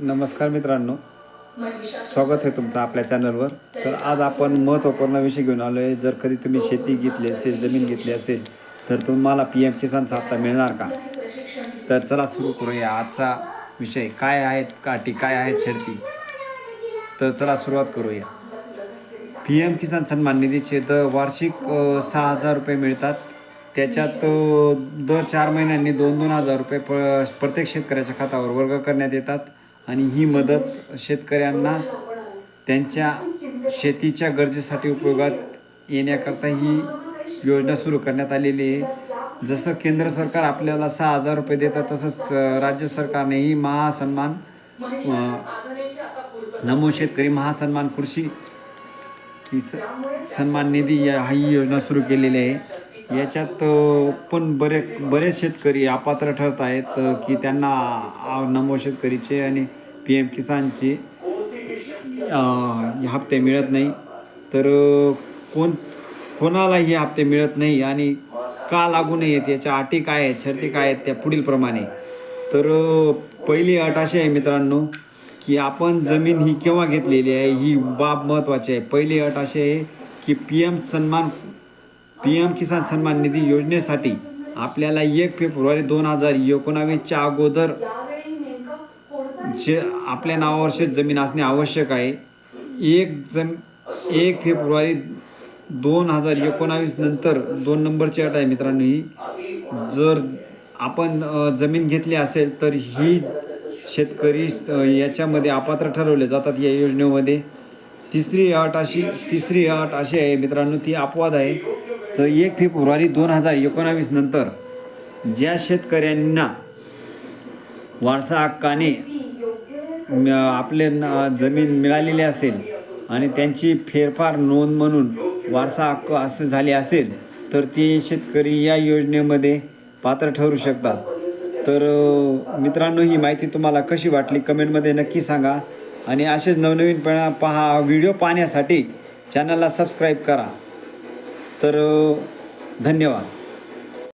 नमस्कार मित्रांनो. स्वागत आहे तुमचं आपल्या चॅनलवर. तर आज आपण महत्त्वपूर्ण विषय घेऊन आलो आहे जर कधी तुम्ही शेती घेतली असेल जमीन घेतली असेल तर तुम्हाला पी एम किसानचा हप्ता मिळणार का? तर चला सुरू करूया. आजचा विषय काय आहेत काठी काय आहेत शर्ती? तर चला सुरुवात करूया. पी एम किसान सन्मान निधीचे दर वार्षिक सहा हजार रुपये मिळतात. त्याच्यात दर चार महिन्यांनी दोन दोन हजार रुपये प प्रत्येक शेतकऱ्याच्या खात्यावर वर्ग करण्यात येतात. आणि ही मदत शेतकऱ्यांना त्यांच्या शेतीच्या गरजेसाठी उपयोगात येण्याकरता ही योजना सुरू करण्यात आलेली आहे. जसं केंद्र सरकार आपल्याला सहा हजार रुपये देतात तसंच राज्य सरकारनेही महासन्मान नमो शेतकरी महासन्मान कृषी स सन्मान निधी या ही योजना सुरू केलेली आहे. याच्यात पण बरे बरेच शेतकरी अपात्र ठरत आहेत की त्यांना नमो शेतकरीचे आणि पी एम किसानचे हे हप्ते मिळत नाही. तर कोण कोणालाही हप्ते मिळत नाही आणि का लागू नाही आहेत याच्या अटी काय आहेत शर्ती काय आहेत त्या पुढीलप्रमाणे तर पहिली अट अशी आहे मित्रांनो की आपण जमीन ही केव्हा घेतलेली आहे ही बाब महत्त्वाची आहे. पहिली अट अशी आहे की P M Samman P M Kisan Samman Nidhi योजनेसाठी आपल्याला एक फेब्रुवारी दोन हजार एकोणावीसच्या अगोदर शे आपल्या नावावर शेत जमीन असणे आवश्यक आहे. एक जम एक फेब्रुवारी दोन हजार एकोणावीस नंतर दोन नंबरची अट आहे मित्रांनो ही. जर आपण जमीन घेतली असेल तर ही शेतकरी याच्यामध्ये अपात्र ठरवले जातात या योजनेमध्ये. तिसरी अट अशी तिसरी अट अशी आहे मित्रांनो ती अपवाद आहे. तर एक फेब्रुवारी दोन हजार एकोणावीस नंतर ज्या शेतकऱ्यांना वारसा हक्काने आपले जमीन मिळालेली असेल आणि त्यांची फेरफार नोंद म्हणून वारसा हक्क असे झाले असेल तर ते शेतकरी या योजनेमध्ये पात्र ठरू शकतात. तर मित्रांनो ही माहिती तुम्हाला कशी वाटली कमेंटमध्ये नक्की सांगा. आणि असेच नवनवीनपणा पहा व्हिडिओ पाहण्यासाठी चॅनलला सबस्क्राईब करा. तर धन्यवाद.